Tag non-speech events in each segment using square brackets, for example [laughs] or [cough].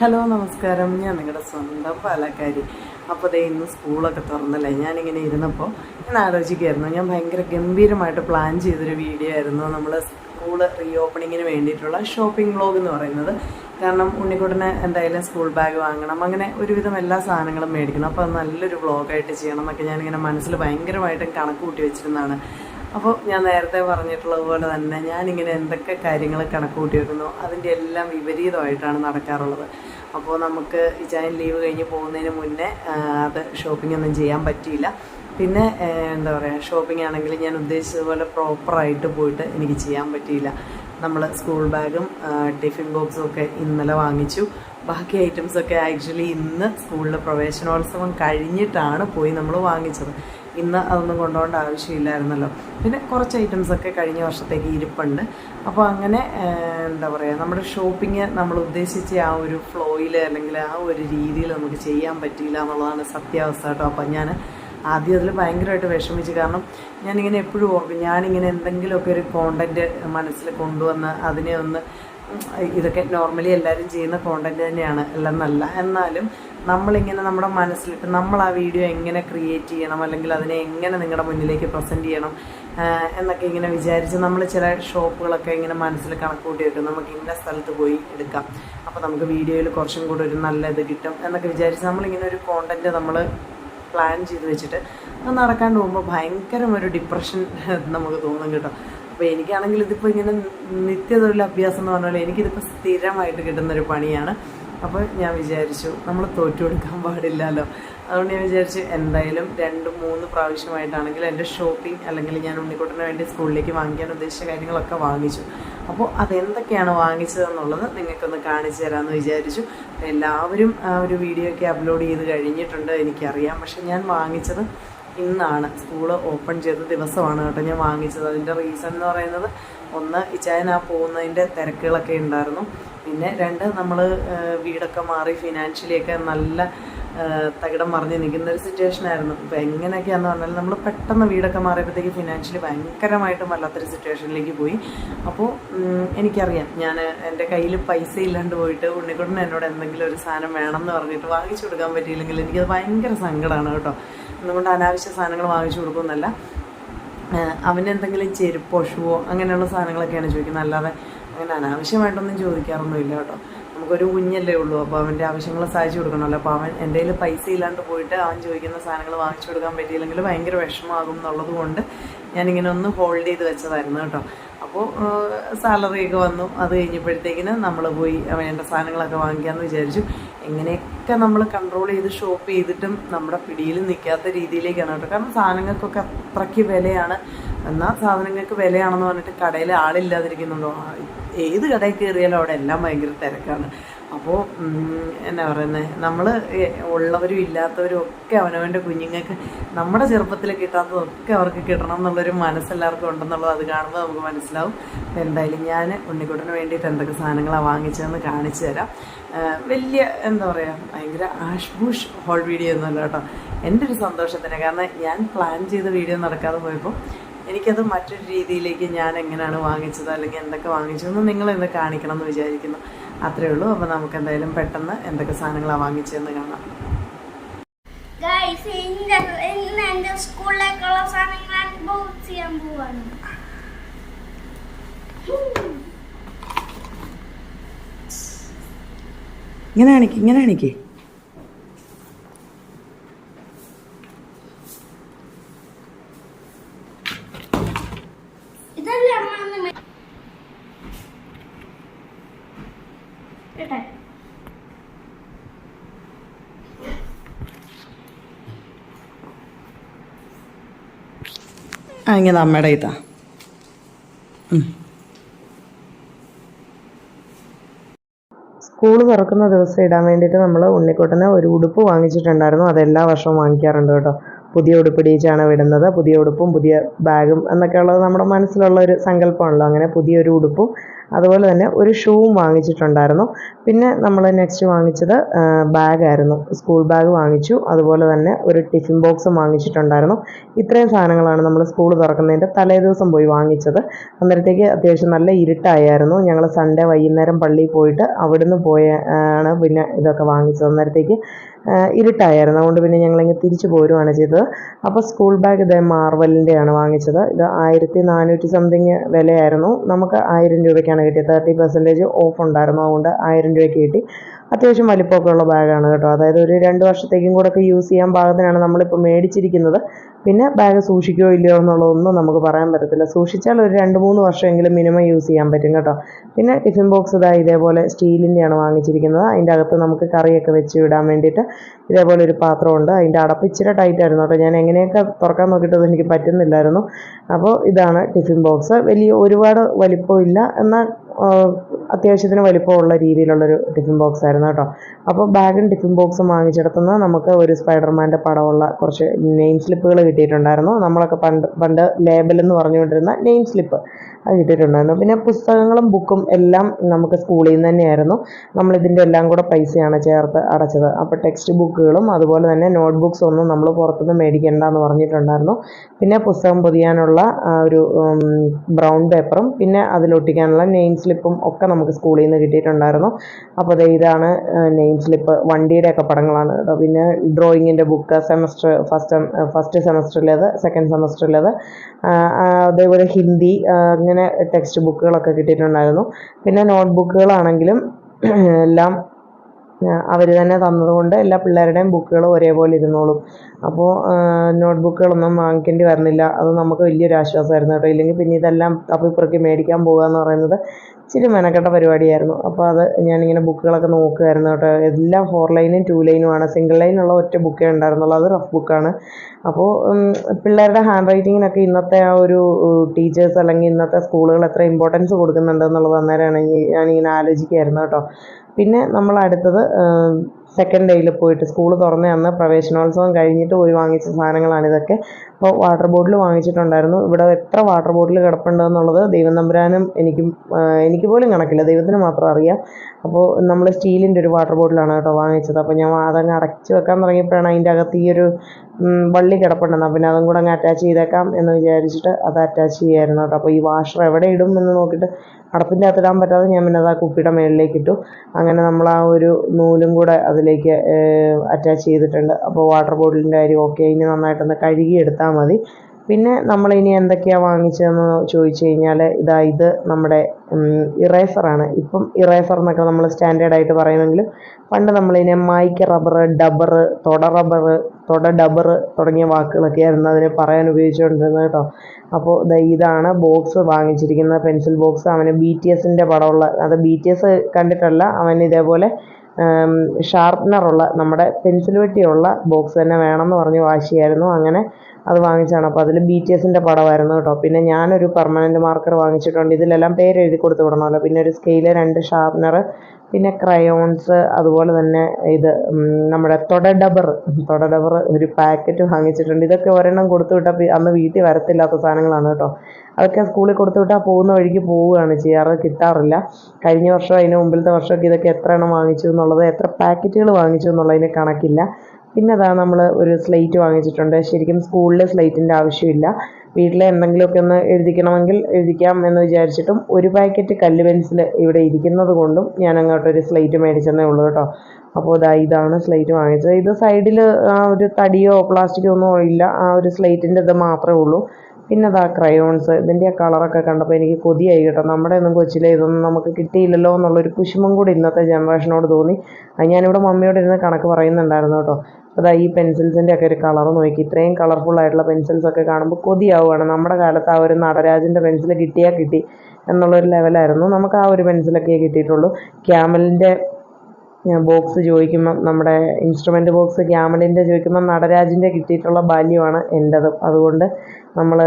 Hello നമസ്കാരം. ഞാൻ നിങ്ങളുടെ സ്വന്തം പാലക്കാരി. അപ്പോൾ ദേ ഇന്ന് സ്കൂളൊക്കെ തുറന്നല്ലേ? ഞാനിങ്ങനെ ഇരുന്നപ്പോൾ ഞാൻ ആലോചിക്കുമായിരുന്നു ഞാൻ ഭയങ്കര ഗംഭീരമായിട്ട് പ്ലാൻ ചെയ്തൊരു വീഡിയോ ആയിരുന്നു. നമ്മൾ സ്കൂൾ റീ ഓപ്പണിങ്ങിന് വേണ്ടിയിട്ടുള്ള ഷോപ്പിംഗ് വ്ളോഗ് എന്ന് പറയുന്നത്. കാരണം ഉണ്ണിക്കുട്ടന് എന്തായാലും സ്കൂൾ ബാഗ് വാങ്ങണം. അങ്ങനെ ഒരുവിധം എല്ലാ സാധനങ്ങളും മേടിക്കണം. അപ്പോൾ നല്ലൊരു വ്ളോഗായിട്ട് ചെയ്യണം എന്നൊക്കെ ഞാനിങ്ങനെ മനസ്സിൽ ഭയങ്കരമായിട്ടും കണക്ക് കൂട്ടി വെച്ചിരുന്നതാണ്. അപ്പോൾ ഞാൻ നേരത്തെ പറഞ്ഞിട്ടുള്ളത് പോലെ തന്നെ ഞാനിങ്ങനെ എന്തൊക്കെ കാര്യങ്ങൾ കണക്ക് കൂട്ടി വെക്കുന്നു അതിന്റെ എല്ലാം വിപരീതമായിട്ടാണ് നടക്കാറുള്ളത്. അപ്പോൾ നമുക്ക് ഇച്ചായൻ ലീവ് കഴിഞ്ഞ് പോകുന്നതിന് മുന്നേ അത് ഷോപ്പിംഗ് ഒന്നും ചെയ്യാൻ പറ്റിയില്ല. പിന്നെ എന്താ പറയുക ഷോപ്പിംഗ് ആണെങ്കിൽ ഞാൻ ഉദ്ദേശിച്ചതുപോലെ പ്രോപ്പറായിട്ട് പോയിട്ട് എനിക്ക് ചെയ്യാൻ പറ്റിയില്ല. നമ്മൾ സ്കൂൾ ബാഗും ടിഫിൻ ബോക്സും ഒക്കെ ഇന്നലെ വാങ്ങിച്ചു. ബാക്കി ഐറ്റംസൊക്കെ ആക്ച്വലി ഇന്ന് സ്കൂളിൽ പ്രവേശനോത്സവം കഴിഞ്ഞിട്ടാണ് പോയി നമ്മൾ വാങ്ങിച്ചത്. ഇന്ന് അതൊന്നും കൊണ്ടുപോകേണ്ട ആവശ്യമില്ലായിരുന്നല്ലോ. പിന്നെ കുറച്ച് ഐറ്റംസൊക്കെ കഴിഞ്ഞ വർഷത്തേക്ക് ഇരിപ്പുണ്ട്. അപ്പോൾ അങ്ങനെ എന്താ പറയുക നമ്മുടെ ഷോപ്പിംഗ് നമ്മൾ ഉദ്ദേശിച്ച ആ ഒരു ഫ്ലോയിൽ അല്ലെങ്കിൽ ആ ഒരു രീതിയിൽ നമുക്ക് ചെയ്യാൻ പറ്റിയില്ല എന്നുള്ളതാണ് സത്യാവസ്ഥ കേട്ടോ. അപ്പം ഞാൻ ആദ്യം അതിൽ ഭയങ്കരമായിട്ട് വിഷമിച്ചു. കാരണം ഞാനിങ്ങനെ എപ്പോഴും ഓർക്കും ഞാനിങ്ങനെ എന്തെങ്കിലുമൊക്കെ ഒരു കോണ്ടന്റ് മനസ്സിൽ കൊണ്ടുവന്ന് അതിനെ ഒന്ന് ഇതൊക്കെ നോർമലി എല്ലാവരും ചെയ്യുന്ന കോണ്ടന്റ് തന്നെയാണ്. എല്ലാം നല്ല. എന്നാലും നമ്മളിങ്ങനെ നമ്മുടെ മനസ്സിലിട്ട് നമ്മൾ ആ വീഡിയോ എങ്ങനെ ക്രിയേറ്റ് ചെയ്യണം അല്ലെങ്കിൽ അതിനെ എങ്ങനെ നിങ്ങളുടെ മുന്നിലേക്ക് പ്രസന്റ് ചെയ്യണം എന്നൊക്കെ ഇങ്ങനെ വിചാരിച്ച് നമ്മൾ ചില ഷോപ്പുകളൊക്കെ ഇങ്ങനെ മനസ്സിൽ കണക്ക് കൂട്ടി വെക്കും. നമുക്ക് ഇന്ന സ്ഥലത്ത് പോയി എടുക്കാം. അപ്പോൾ നമുക്ക് വീഡിയോയിൽ കുറച്ചും കൂടെ ഒരു നല്ല ഇത് കിട്ടും എന്നൊക്കെ വിചാരിച്ച് നമ്മളിങ്ങനെ ഒരു കോണ്ടന്റ് നമ്മൾ പ്ലാൻ ചെയ്ത് വെച്ചിട്ട് അത് നടക്കാണ്ട് പോകുമ്പോൾ ഭയങ്കരം ഒരു ഡിപ്രഷൻ [laughs] നമുക്ക് തോന്നും കേട്ടോ. അപ്പോൾ എനിക്കാണെങ്കിൽ ഇതിപ്പോ ഇങ്ങനെ നിത്യതൊഴിലഭ്യാസം എന്ന് പറഞ്ഞാൽ എനിക്കിതിപ്പോൾ സ്ഥിരമായിട്ട് കിട്ടുന്നൊരു പണിയാണ്. അപ്പോൾ ഞാൻ വിചാരിച്ചു നമ്മൾ തോറ്റു കൊടുക്കാൻ പാടില്ലല്ലോ. അതുകൊണ്ട് ഞാൻ വിചാരിച്ചു എന്തായാലും രണ്ട് മൂന്ന് പ്രാവശ്യമായിട്ടാണെങ്കിൽ എന്റെ ഷോപ്പിംഗ് അല്ലെങ്കിൽ ഞാൻ ഉണ്ണിക്കുട്ടന് വേണ്ടി സ്കൂളിലേക്ക് വാങ്ങിക്കാൻ ഉദ്ദേശിച്ച കാര്യങ്ങളൊക്കെ വാങ്ങിച്ചു. അപ്പോൾ അതെന്തൊക്കെയാണ് വാങ്ങിച്ചതെന്നുള്ളത് നിങ്ങൾക്കൊന്ന് കാണിച്ചു തരാമെന്ന് വിചാരിച്ചു. എല്ലാവരും ആ ഒരു വീഡിയോ ഒക്കെ അപ്ലോഡ് ചെയ്ത് കഴിഞ്ഞിട്ടുണ്ട് എനിക്കറിയാം. പക്ഷെ ഞാൻ വാങ്ങിച്ചത് ഇന്നാണ് സ്കൂൾ ഓപ്പൺ ചെയ്ത ദിവസമാണ് കേട്ടോ ഞാൻ വാങ്ങിച്ചത്. അതിന്റെ റീസൺ എന്ന് പറയുന്നത് ഒന്ന് ഇച്ചായൻ ആ പോകുന്നതിന്റെ തിരക്കുകളൊക്കെ ഉണ്ടായിരുന്നു. പിന്നെ രണ്ട് നമ്മൾ വീടൊക്കെ മാറി ഫിനാൻഷ്യലിയൊക്കെ നല്ല തകിടം മറിഞ്ഞ് നിൽക്കുന്ന ഒരു സിറ്റുവേഷൻ ആയിരുന്നു. ഇപ്പോൾ എങ്ങനെയൊക്കെയാണെന്ന് പറഞ്ഞാൽ നമ്മൾ പെട്ടെന്ന് വീടൊക്കെ മാറിയപ്പോഴത്തേക്ക് ഫിനാൻഷ്യലി ഭയങ്കരമായിട്ടും വല്ലാത്തൊരു സിറ്റുവേഷനിലേക്ക് പോയി. അപ്പോൾ എനിക്കറിയാം. ഞാൻ എന്റെ കയ്യിൽ പൈസ ഇല്ലാണ്ട് പോയിട്ട് ഉണ്ണിക്കുട്ടൻ എന്നോട് എന്തെങ്കിലും ഒരു സാധനം വേണമെന്ന് പറഞ്ഞിട്ട് വാങ്ങിച്ചു കൊടുക്കാൻ പറ്റിയില്ലെങ്കിൽ എനിക്കത് ഭയങ്കര സങ്കടമാണ് കേട്ടോ. അതുകൊണ്ട് അനാവശ്യ സാധനങ്ങൾ വാങ്ങിച്ചു കൊടുക്കുമെന്നല്ല. അവനെന്തെങ്കിലും ചെരുപ്പോ ഷൂവോ അങ്ങനെയുള്ള സാധനങ്ങളൊക്കെയാണ് ചോദിക്കുന്നത്. അല്ലാതെ അങ്ങനെ അനാവശ്യമായിട്ടൊന്നും ചോദിക്കാറൊന്നുമില്ല കേട്ടോ. നമുക്കൊരു കുഞ്ഞല്ലേ ഉള്ളൂ. അപ്പോൾ അവന്റെ ആവശ്യങ്ങൾ സാധിച്ചു കൊടുക്കണമല്ലോ. അപ്പോൾ അവൻ എന്റെ പൈസ ഇല്ലാണ്ട് പോയിട്ട് അവൻ ചോദിക്കുന്ന സാധനങ്ങൾ വാങ്ങിച്ചു കൊടുക്കാൻ പറ്റിയില്ലെങ്കിൽ ഭയങ്കര വിഷമമാകും എന്നുള്ളത് കൊണ്ട് ഞാനിങ്ങനെ ഒന്ന് ഹോൾഡ് ചെയ്ത് വെച്ചതായിരുന്നു കേട്ടോ. അപ്പോൾ സാലറിയൊക്കെ വന്നു. അത് കഴിഞ്ഞപ്പോഴത്തേക്കിന് നമ്മൾ പോയി വേണ്ട സാധനങ്ങളൊക്കെ വാങ്ങിക്കാമെന്ന് വിചാരിച്ചു. എങ്ങനെയൊക്കെ നമ്മൾ കൺട്രോൾ ചെയ്ത് ഷോപ്പ് ചെയ്തിട്ടും നമ്മുടെ പിടിയിൽ നിൽക്കാത്ത രീതിയിലേക്കാണ് കേട്ടോ. കാരണം സാധനങ്ങൾക്കൊക്കെ അത്രയ്ക്ക് വിലയാണ്. എന്നാൽ സാധനങ്ങൾക്ക് വിലയാണെന്ന് പറഞ്ഞിട്ട് കടയിൽ ആളില്ലാതിരിക്കുന്നുണ്ടോ? ഏത് കടയിൽ കയറിയാലും അവിടെ എല്ലാം ഭയങ്കര തിരക്കാണ്. അപ്പോൾ എന്നാ പറയുന്നത് നമ്മൾ ഉള്ളവരും ഇല്ലാത്തവരും ഒക്കെ അവനവന്റെ കുഞ്ഞുങ്ങൾക്ക് നമ്മുടെ ചെറുപ്പത്തിൽ കിട്ടാത്തതൊക്കെ അവർക്ക് കിട്ടണം എന്നുള്ളൊരു മനസ്സെല്ലാവർക്കും ഉണ്ടെന്നുള്ളത് അത് കാണുമ്പോൾ നമുക്ക് മനസ്സിലാവും. അപ്പോൾ എന്തായാലും ഞാൻ ഉണ്ണിക്കുട്ടന് വേണ്ടിയിട്ട് എന്തൊക്കെ സാധനങ്ങളാണ് വാങ്ങിച്ചതെന്ന് കാണിച്ചു തരാം. വലിയ എന്താ പറയുക ഭയങ്കര ആഷ്ബൂഷ് ഹോൾ വീഡിയോ ഒന്നുമല്ല കേട്ടോ. എന്റെ ഒരു സന്തോഷത്തിന്. കാരണം ഞാൻ പ്ലാൻ ചെയ്ത വീഡിയോ നടക്കാതെ പോയപ്പോൾ എനിക്കത് മറ്റൊരു രീതിയിലേക്ക് ഞാൻ എങ്ങനെയാണ് വാങ്ങിച്ചത് അല്ലെങ്കിൽ എന്തൊക്കെ വാങ്ങിച്ചതെന്ന് നിങ്ങളിന്ന് കാണിക്കണം എന്ന് വിചാരിക്കുന്നു. അത്രേ ഉള്ളൂ. അപ്പോൾ നമുക്ക് എന്തായാലും പെട്ടെന്ന് എന്തൊക്കെ സാധനങ്ങളാണ് വാങ്ങിച്ചതെന്ന് കാണാം. ഇന്ന് ഇന്ന് എന്റെ സ്കൂളിലേക്കുള്ള ബോക്സ് ചെയ്യാൻ പോവാണ്. ഇങ്ങനെ കാണിക്ക് ഇങ്ങനെ കാണിക്ക് ഇതല്ലേ അമ്മ അന്ന് മേ- കേട്ടെ ആ ഇങ്ങനെ അമ്മയുടെ ഇതാ സ്കൂൾ തുറക്കുന്ന ദിവസം ഇടാൻ വേണ്ടിയിട്ട് നമ്മൾ ഉണ്ണിക്കുട്ടന് ഒരു ഉടുപ്പ് വാങ്ങിച്ചിട്ടുണ്ടായിരുന്നു. അത് എല്ലാ വർഷവും വാങ്ങിക്കാറുണ്ട് കേട്ടോ. പുതിയ ഉടുപ്പ് ഇടിയിച്ചാണ് വിടുന്നത്. പുതിയ ഉടുപ്പും പുതിയ ബാഗും എന്നൊക്കെ ഉള്ളത് നമ്മുടെ മനസ്സിലുള്ള ഒരു സങ്കല്പമാണല്ലോ. അങ്ങനെ പുതിയൊരു ഉടുപ്പും അതുപോലെ തന്നെ ഒരു ഷൂവും വാങ്ങിച്ചിട്ടുണ്ടായിരുന്നു. പിന്നെ നമ്മൾ നെക്സ്റ്റ് വാങ്ങിച്ചത് ബാഗായിരുന്നു. സ്കൂൾ ബാഗ് വാങ്ങിച്ചു. അതുപോലെ തന്നെ ഒരു ടിഫിൻ ബോക്സും വാങ്ങിച്ചിട്ടുണ്ടായിരുന്നു. ഇത്രയും സാധനങ്ങളാണ് നമ്മൾ സ്കൂൾ തുറക്കുന്നതിന്റെ തലേ ദിവസം പോയി വാങ്ങിച്ചത്. അന്നേരത്തേക്ക് അത്യാവശ്യം നല്ല ഇരുട്ടായിരുന്നു. ഞങ്ങൾ സൺഡേ വൈകുന്നേരം പള്ളിയിൽ പോയിട്ട് അവിടുന്ന് പോയ ആണ് പിന്നെ ഇതൊക്കെ വാങ്ങിച്ചത്. അന്നേരത്തേക്ക് ഇരുട്ടായിരുന്നു. അതുകൊണ്ട് പിന്നെ ഞങ്ങളിങ്ങ് തിരിച്ചു പോരുവാണ് ചെയ്തത്. അപ്പോൾ സ്കൂൾ ബാഗ് ഇതേ മാർവലിന്റെയാണ് വാങ്ങിച്ചത്. ഇത് ആയിരത്തി നാനൂറ്റി സംതിങ് വിലയായിരുന്നു. നമുക്ക് ആയിരം രൂപയ്ക്കാണ് കിട്ടിയത്. തേർട്ടി പെർസെന്റേജ് ഓഫ് ഉണ്ടായിരുന്നു. അതുകൊണ്ട് ആയിരം രൂപയ്ക്ക് കിട്ടി. അത്യാവശ്യം വലിപ്പമൊക്കെ ഉള്ള ബാഗാണ് കേട്ടോ. അതായത് ഒരു രണ്ട് വർഷത്തേക്കും കൂടെ ഒക്കെ യൂസ് ചെയ്യാൻ പാകത്തിനാണ് നമ്മളിപ്പോൾ മേടിച്ചിരിക്കുന്നത്. പിന്നെ ബാഗ് സൂക്ഷിക്കുകയോ ഇല്ലയോ എന്നുള്ളതൊന്നും നമുക്ക് പറയാൻ പറ്റത്തില്ല. സൂക്ഷിച്ചാൽ ഒരു രണ്ട് മൂന്ന് വർഷമെങ്കിലും മിനിമം യൂസ് ചെയ്യാൻ പറ്റും കേട്ടോ. പിന്നെ ടിഫിൻ ബോക്സ് ഇതാ ഇതേപോലെ സ്റ്റീലിന്റെയാണ് വാങ്ങിച്ചിരിക്കുന്നത്. അതിന്റെ അകത്ത് നമുക്ക് കറിയൊക്കെ വെച്ച് വിടാൻ വേണ്ടിയിട്ട് ഇതേപോലെ ഒരു പാത്രമുണ്ട്. അതിന്റെ അടപ്പ് ഇച്ചിരി ടൈറ്റ് ആയിരുന്നു കേട്ടോ. ഞാൻ എങ്ങനെയൊക്കെ തുറക്കാൻ നോക്കിയിട്ട് എനിക്ക് പറ്റുന്നില്ലായിരുന്നു. അപ്പോൾ ഇതാണ് ടിഫിൻ ബോക്സ് വലിയ ഒരുപാട് വലിപ്പമില്ല. എന്നാൽ അത്യാവശ്യത്തിന് വലിപ്പമുള്ള രീതിയിലുള്ളൊരു ടിഫിൻ ബോക്സ് ആയിരുന്നു കേട്ടോ. അപ്പോൾ ബാഗും ടിഫിൻ ബോക്സും വാങ്ങിച്ചെടുത്തുനിന്ന് നമുക്ക് ഒരു സ്പൈഡർമാന്റെ പടമുള്ള കുറച്ച് നെയിം സ്ലിപ്പുകൾ കിട്ടിയിട്ടുണ്ടായിരുന്നു. നമ്മളൊക്കെ പണ്ട് പണ്ട് ലേബൽ എന്ന് പറഞ്ഞുകൊണ്ടിരുന്ന നെയിം സ്ലിപ്പ് അത് കിട്ടിയിട്ടുണ്ടായിരുന്നു. പിന്നെ പുസ്തകങ്ങളും ബുക്കും എല്ലാം നമുക്ക് സ്കൂളിൽ നിന്ന് തന്നെയായിരുന്നു. നമ്മളിതിന്റെ എല്ലാം കൂടെ പൈസയാണ് ചേർത്ത് അടച്ചത്. അപ്പോൾ ടെക്സ്റ്റ് ബുക്കുകളും അതുപോലെ തന്നെ നോട്ട് ബുക്സ് ഒന്നും നമ്മൾ പുറത്തുനിന്ന് മേടിക്കേണ്ട എന്ന് പറഞ്ഞിട്ടുണ്ടായിരുന്നു. പിന്നെ പുസ്തകം പൊതിയാനുള്ള ഒരു ബ്രൗൺ പേപ്പറും പിന്നെ അതിലൊട്ടിക്കാനുള്ള നെയിം ഒക്കെ നമുക്ക് സ്കൂളിൽ നിന്ന് കിട്ടിയിട്ടുണ്ടായിരുന്നു. അപ്പോൾ ദേ ഇതാണ് നെയിം സ്ലിപ്പ്. വണ്ടിയുടെ ഒക്കെ പടങ്ങളാണ് കേട്ടോ. പിന്നെ ഡ്രോയിങ്ങിന്റെ ബുക്ക് സെമസ്റ്റർ ഫസ്റ്റ് ഫസ്റ്റ് സെമസ്റ്ററിലേത് സെക്കൻഡ് സെമസ്റ്ററിലേത്. അതേപോലെ ഹിന്ദി അങ്ങനെ ടെക്സ്റ്റ് ബുക്കുകളൊക്കെ കിട്ടിയിട്ടുണ്ടായിരുന്നു. പിന്നെ നോട്ട് ബുക്കുകളാണെങ്കിലും എല്ലാം അവർ തന്നെ തന്നതുകൊണ്ട് എല്ലാ പിള്ളേരുടെയും ബുക്കുകൾ ഒരേപോലെ ഇരുന്നോളും. അപ്പോൾ നോട്ട് ബുക്കുകളൊന്നും വാങ്ങിക്കേണ്ടി വരുന്നില്ല അത് നമുക്ക് വലിയൊരു ആശ്വാസമായിരുന്നു കേട്ടോ. ഇല്ലെങ്കിൽ പിന്നെ ഇതെല്ലാം തപ്പിപ്പുറക്കി മേടിക്കാൻ പോകുക എന്ന് പറയുന്നത് ഇച്ചിരി മെനക്കെട്ട പരിപാടിയായിരുന്നു. അപ്പോൾ അത് ഞാനിങ്ങനെ ബുക്കുകളൊക്കെ നോക്കുമായിരുന്നു കേട്ടോ. എല്ലാം ഫോർ ലൈനും ടു ലൈനുമാണ്. സിംഗിൾ ലൈനുള്ള ഒറ്റ ബുക്കേ ഉണ്ടായിരുന്നുള്ളൂ. അത് റഫ് ബുക്കാണ്. അപ്പോൾ പിള്ളേരുടെ ഹാൻഡ് റൈറ്റിങ്ങിനൊക്കെ ഇന്നത്തെ ആ ഒരു ടീച്ചേഴ്സ് അല്ലെങ്കിൽ ഇന്നത്തെ സ്കൂളുകൾ എത്ര ഇമ്പോർട്ടൻസ് കൊടുക്കുന്നുണ്ട് എന്നുള്ളത് അന്നേരമാണ് ഞാനിങ്ങനെ ആലോചിക്കുകയായിരുന്നു കേട്ടോ. പിന്നെ നമ്മൾ അടുത്തത് സെക്കൻഡ് ഡേയിൽ പോയിട്ട് സ്കൂൾ തുറന്ന അന്ന് പ്രവേശനോത്സവം കഴിഞ്ഞിട്ട് പോയി വാങ്ങിച്ച സാധനങ്ങളാണ് ഇതൊക്കെ. അപ്പോൾ വാട്ടർ ബോട്ടിൽ വാങ്ങിച്ചിട്ടുണ്ടായിരുന്നു. ഇവിടെ എത്ര വാട്ടർ ബോട്ടിൽ കിടപ്പുണ്ടെന്നുള്ളത് ദൈവം നമ്പുരാനും എനിക്കും എനിക്ക് പോലും കണക്കില്ല. ദൈവത്തിന് മാത്രം അറിയാം. അപ്പോൾ നമ്മൾ സ്റ്റീലിന്റെ ഒരു വാട്ടർ ബോട്ടിലാണ് കേട്ടോ വാങ്ങിച്ചത്. അപ്പോൾ ഞാൻ അതങ്ങ് അടച്ച് വെക്കാൻ തുടങ്ങിയപ്പോഴാണ് അതിന്റെ അകത്ത് ഈ ഒരു വള്ളി കിടപ്പുണ്ടെന്ന്. പിന്നെ അതും കൂടെ അങ്ങ് അറ്റാച്ച് ചെയ്തേക്കാം എന്ന് വിചാരിച്ചിട്ട് അത് അറ്റാച്ച് ചെയ്യായിരുന്നു കേട്ടോ. അപ്പോൾ ഈ വാഷർ എവിടെ ഇടും എന്ന് നോക്കിയിട്ട് അടപ്പിന്റെ അകത്ത് ഇടാൻ പറ്റാതെ ഞാൻ പിന്നെ അത് ആ കുപ്പിയുടെ മേളിലേക്ക് ഇട്ടു. അങ്ങനെ നമ്മൾ ആ ഒരു നൂലും കൂടെ അതിലേക്ക് അറ്റാച്ച് ചെയ്തിട്ടുണ്ട്. അപ്പോൾ വാട്ടർ ബോട്ടിലിന്റെ കാര്യം ഓക്കെ ഇനി നന്നായിട്ടൊന്ന് കഴുകി എടുത്താൽ മതി. പിന്നെ നമ്മൾ ഇനി എന്തൊക്കെയാണ് വാങ്ങിച്ചതെന്ന് ചോദിച്ചു കഴിഞ്ഞാൽ ഇതാ ഇത് നമ്മുടെ ഇറേസറാണ് ഇപ്പം ഇറേസർ എന്നൊക്കെ നമ്മൾ സ്റ്റാൻഡേർഡ് ആയിട്ട് പറയുമെങ്കിലും പണ്ട് നമ്മളിതിനെ മായ്ക്ക റബ്ബർ ഡബ്ബർ തൊട റബ്ബർ തൊട ഡബ്ബർ തുടങ്ങിയ വാക്കുകളൊക്കെ ആയിരുന്നു അതിനെ പറയാൻ ഉപയോഗിച്ചുകൊണ്ടിരുന്നത് കേട്ടോ. അപ്പോൾ ഇതാണ് ബോക്സ് വാങ്ങിച്ചിരിക്കുന്ന പെൻസിൽ ബോക്സ് അവന് ബി ടി എസിന്റെ പടമുള്ള അത് ബി ടി എസ് കണ്ടിട്ടല്ല അവൻ ഇതേപോലെ ഷാർപ്പനറുള്ള നമ്മുടെ പെൻസിൽ വെട്ടിയുള്ള ബോക്സ് തന്നെ വേണമെന്ന് പറഞ്ഞ് വാശിയായിരുന്നു. അങ്ങനെ അത് വാങ്ങിച്ചാണ് അപ്പോൾ അതിൽ ബി ടി എസിന്റെ പടമായിരുന്നു കേട്ടോ. പിന്നെ ഞാനൊരു പെർമനന്റ് മാർക്കർ വാങ്ങിച്ചിട്ടുണ്ട്. ഇതിലെല്ലാം പേര് എഴുതി കൊടുത്ത് വിടണമല്ലോ. പിന്നെ ഒരു സ്കെയിൽ രണ്ട് ഷാർപ്നർ പിന്നെ ക്രയോൺസ് അതുപോലെ തന്നെ ഇത് നമ്മുടെ തൊട ഡബർ തൊട ഡബർ ഒരു പാക്കറ്റ് വാങ്ങിച്ചിട്ടുണ്ട്. ഇതൊക്കെ ഒരെണ്ണം കൊടുത്തു വിട്ടാൽ അന്ന് വീട്ടിൽ വരത്തില്ലാത്ത സാധനങ്ങളാണ് കേട്ടോ. അതൊക്കെ സ്കൂളിൽ കൊടുത്തു വിട്ടാൽ പോകുന്ന വഴിക്ക് പോവുകയാണ് ചെയ്യാറ്. കിട്ടാറില്ല. കഴിഞ്ഞ വർഷം അതിന് മുമ്പിലത്തെ വർഷമൊക്കെ ഇതൊക്കെ എത്ര എണ്ണം വാങ്ങിച്ചു എന്നുള്ളത് എത്ര പാക്കറ്റുകൾ വാങ്ങിച്ചു എന്നുള്ളതിന് കണക്കില്ല. പിന്നെ അതാ നമ്മൾ ഒരു സ്ലേറ്റ് വാങ്ങിച്ചിട്ടുണ്ട്. ശരിക്കും സ്കൂളിൽ സ്ലേറ്റിന്റെ ആവശ്യമില്ല. വീട്ടിലെ എന്തെങ്കിലുമൊക്കെ ഒന്ന് എഴുതിക്കണമെങ്കിൽ എഴുതിക്കാം എന്ന് വിചാരിച്ചിട്ടും ഒരു പാക്കറ്റ് കല്ല് പെൻസിൽ ഇവിടെ ഇരിക്കുന്നത് കൊണ്ടും ഞാൻ അങ്ങോട്ടൊരു സ്ലേറ്റ് മേടിച്ചെന്നേ ഉള്ളൂ കേട്ടോ. അപ്പോൾ ഇതാ ഇതാണ് സ്ലേറ്റ് വാങ്ങിച്ചത്. ഇത് സൈഡിൽ ആ ഒരു തടിയോ പ്ലാസ്റ്റിക്കോ ഒന്നും ഇല്ല. ആ ഒരു സ്ലേറ്റിന്റെ ഇത് മാത്രമേ ഉള്ളൂ. പിന്നെ അതാ ക്രയോൺസ് ഇതിന്റെ ആ കളറൊക്കെ കണ്ടപ്പോൾ എനിക്ക് കൊതിയായി കേട്ടോ. നമ്മുടെ ഒന്നും കൊച്ചിലെ ഇതൊന്നും നമുക്ക് കിട്ടിയില്ലല്ലോ എന്നുള്ളൊരു കുശുമം കൂടി ഇന്നത്തെ ജനറേഷനോട് തോന്നി. അത് ഞാനിവിടെ മമ്മിയോട് ഇരുന്ന് കണക്ക് പറയുന്നുണ്ടായിരുന്നു കേട്ടോ. അതാ ഈ പെൻസിൽസിന്റെ ഒക്കെ ഒരു കളർ നോക്കി. ഇത്രയും കളർഫുൾ ആയിട്ടുള്ള പെൻസിൽസ് ഒക്കെ കാണുമ്പോൾ കൊതിയാവുകയാണ്. നമ്മുടെ കാലത്ത് ആ ഒരു നടരാജന്റെ പെൻസിൽ കിട്ടിയാൽ കിട്ടി എന്നുള്ളൊരു ലെവലായിരുന്നു. നമുക്ക് ആ ഒരു പെൻസിലൊക്കെ കിട്ടിയിട്ടുള്ളൂ. ക്യാമലിന്റെ ബോക്സ് ചോദിക്കുമ്പം നമ്മുടെ ഇൻസ്ട്രുമെന്റ് ബോക്സ് ക്യാമലിന്റെ ചോദിക്കുമ്പം നടരാജിന്റെ കിട്ടിയിട്ടുള്ള ബാല്യമാണ് എന്റെത് അതുകൊണ്ട് നമ്മൾ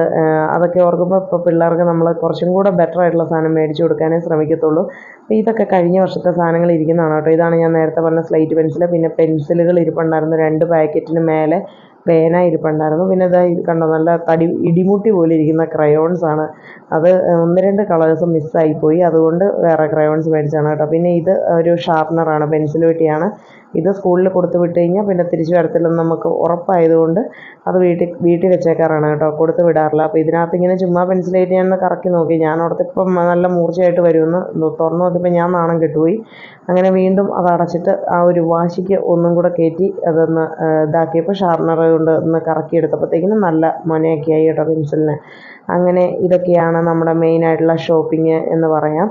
അതൊക്കെ ഓർക്കുമ്പോൾ ഇപ്പോൾ പിള്ളേർക്ക് നമ്മൾ കുറച്ചും കൂടെ ബെറ്റർ ആയിട്ടുള്ള സാധനം മേടിച്ചു കൊടുക്കാനേ ശ്രമിക്കത്തുള്ളൂ. അപ്പോൾ ഇതൊക്കെ കഴിഞ്ഞ വർഷത്തെ സാധനങ്ങൾ ഇരിക്കുന്നതാണ് കേട്ടോ. ഇതാണ് ഞാൻ നേരത്തെ പറഞ്ഞ സ്ലേറ്റ് പെൻസിൽ പിന്നെ പെൻസിലുകൾ ഇരിപ്പുണ്ടായിരുന്നു. രണ്ട് പാക്കറ്റിന് മേലെ പേന ഇരിപ്പുണ്ടായിരുന്നു. പിന്നെ ഇതാ ഇത് കണ്ടോ നല്ല തടി ഇടിമുട്ടി പോലെ ഇരിക്കുന്ന ക്രയോൺസ് ആണ്. അത് ഒന്ന് രണ്ട് കളേഴ്സ് മിസ്സായി പോയി. അതുകൊണ്ട് വേറെ ക്രയോൺസ് മേടിച്ചാണ് കേട്ടോ. പിന്നെ ഇത് ഒരു ഷാർപ്പനറാണ് പെൻസിൽ വെട്ടിയാണ്. ഇത് സ്കൂളിൽ കൊടുത്തു വിട്ട് കഴിഞ്ഞാൽ പിന്നെ തിരിച്ചു വരത്തില്ലെന്ന് നമുക്ക് ഉറപ്പായതുകൊണ്ട് അത് വീട്ടിൽ വീട്ടിൽ വെച്ചേക്കാറാണ് കേട്ടോ. കൊടുത്ത് വിടാറില്ല. അപ്പോൾ ഇതിനകത്ത് ഇങ്ങനെ ചുമ്മാ പെൻസിലേറ്റ് ഞാൻ കറക്കി നോക്കി. ഞാൻ അവിടുത്തെ ഇപ്പം നല്ല മൂർച്ചയായിട്ട് വരുമെന്ന് തുറന്നു നോക്കിയപ്പോൾ ഞാൻ നാണം കെട്ടുപോയി. അങ്ങനെ വീണ്ടും അത് അടച്ചിട്ട് ആ ഒരു വാശിക്ക് ഒന്നും കൂടെ കയറ്റി അതൊന്ന് ഇതാക്കിയപ്പോൾ ഷാർണർ കൊണ്ട് ഒന്ന് കറക്കി എടുത്തപ്പോഴത്തേക്കിനും നല്ല മൊനയൊക്കെയായി കേട്ടോ പെൻസിലിന് അങ്ങനെ ഇതൊക്കെയാണ് നമ്മുടെ മെയിനായിട്ടുള്ള ഷോപ്പിംഗ് എന്ന് പറയാം.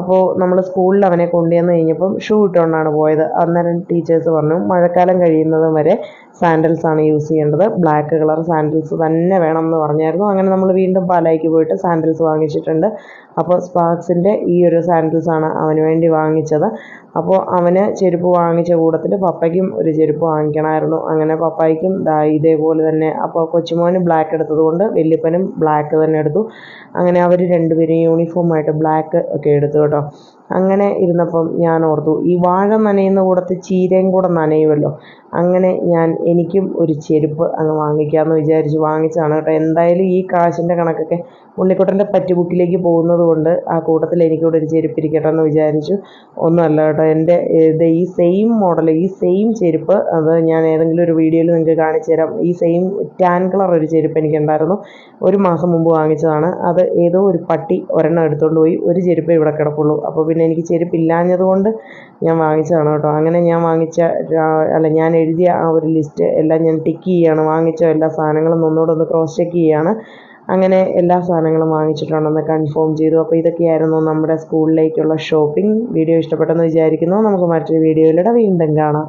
അപ്പോൾ നമ്മൾ സ്കൂളിൽ അവനെ കൊണ്ടുവന്ന് കഴിഞ്ഞപ്പം ഷൂ ഇട്ടുകൊണ്ടാണ് പോയത്. അന്നേരം ടീച്ചേഴ്സ് പറഞ്ഞു മഴക്കാലം കഴിയുന്നതും വരെ സാൻഡൽസ് ആണ് യൂസ് ചെയ്യേണ്ടത്. ബ്ലാക്ക് കളർ സാൻഡൽസ് തന്നെ വേണം എന്ന് പറഞ്ഞായിരുന്നു. അങ്ങനെ നമ്മൾ വീണ്ടും പാലായിക്ക് പോയിട്ട് സാൻഡൽസ് വാങ്ങിച്ചിട്ടുണ്ട്. അപ്പോൾ സ്പാർക്സിന്റെ ഈ ഒരു സാൻഡൽസ് ആണ് അവന് വേണ്ടി വാങ്ങിച്ചത്. അപ്പോൾ അവന് ചെരുപ്പ് വാങ്ങിച്ച കൂട്ടത്തിൽ പപ്പയ്ക്കും ഒരു ചെരുപ്പ് വാങ്ങിക്കണമായിരുന്നു. അങ്ങനെ പപ്പായ്ക്കും ദാ ഇതേപോലെ തന്നെ. അപ്പോൾ കൊച്ചുമോന് ബ്ലാക്ക് എടുത്തതുകൊണ്ട് വല്യപ്പനും ബ്ലാക്ക് തന്നെ എടുത്തു. അങ്ങനെ അവർ രണ്ടുപേരും യൂണിഫോമായിട്ട് ബ്ലാക്ക് ഒക്കെ എടുത്തു കേട്ടോ. അങ്ങനെ ഇരുന്നപ്പം ഞാൻ ഓർത്തു ഈ വാഴ നനയുന്ന കൂടത്തിൽ ചീരയും കൂടെ നനയുമല്ലോ. അങ്ങനെ ഞാൻ എനിക്കും ഒരു ചെരുപ്പ് അങ്ങ് വാങ്ങിക്കാമെന്ന് വിചാരിച്ച് വാങ്ങിച്ചതാണ് കേട്ടോ. എന്തായാലും ഈ കാശിന്റെ കണക്കൊക്കെ ഉണ്ണിക്കുട്ടന്റെ പറ്റുബുക്കിലേക്ക് പോകുന്നത് കൊണ്ട് ആ കൂട്ടത്തിൽ എനിക്കൂടെ ഒരു ചെരുപ്പ് ഇരിക്കട്ടെ എന്ന് വിചാരിച്ചു. ഒന്നുമല്ല കേട്ടോ എന്റെ ഇത് ഈ സെയിം മോഡൽ ഈ സെയിം ചെരുപ്പ് അത് ഞാൻ ഏതെങ്കിലും ഒരു വീഡിയോയിൽ നിങ്ങൾക്ക് കാണിച്ചു തരാം. ഈ സെയിം ടാൻ കളർ ഒരു ചെരുപ്പ് എനിക്കുണ്ടായിരുന്നു ഒരു മാസം മുമ്പ് വാങ്ങിച്ചതാണ്. അത് ഏതോ ഒരു പട്ടി ഒരെണ്ണം എടുത്തുകൊണ്ട് പോയി ഒരു ചെരുപ്പ് ഇവിടെ കിടപ്പുള്ളൂ. അപ്പോൾ പിന്നെ എനിക്ക് ചെരുപ്പ് ഇല്ലാഞ്ഞതുകൊണ്ട് ഞാൻ വാങ്ങിച്ചതാണ് കേട്ടോ. അങ്ങനെ ഞാൻ വാങ്ങിച്ച അല്ല ഞാൻ എഴുതിയ ആ ഒരു ലിസ്റ്റ് എല്ലാം ഞാൻ ടിക്ക് ചെയ്യുകയാണ് വാങ്ങിച്ച എല്ലാ സാധനങ്ങളും ഒന്നുകൂടെ ഒന്ന് ക്രോസ് ചെക്ക് ചെയ്യുകയാണ് അങ്ങനെ എല്ലാ സാധനങ്ങളും വാങ്ങിച്ചിട്ടുണ്ടെന്ന് കൺഫേം ചെയ്തു. അപ്പോൾ ഇതൊക്കെയായിരുന്നു നമ്മുടെ സ്കൂളിലേക്കുള്ള ഷോപ്പിംഗ് വീഡിയോ ഇഷ്ടപ്പെട്ടെന്ന് വിചാരിക്കുന്നു. നമുക്ക് മറ്റൊരു വീഡിയോയിലൂടെ വീണ്ടും കാണാം.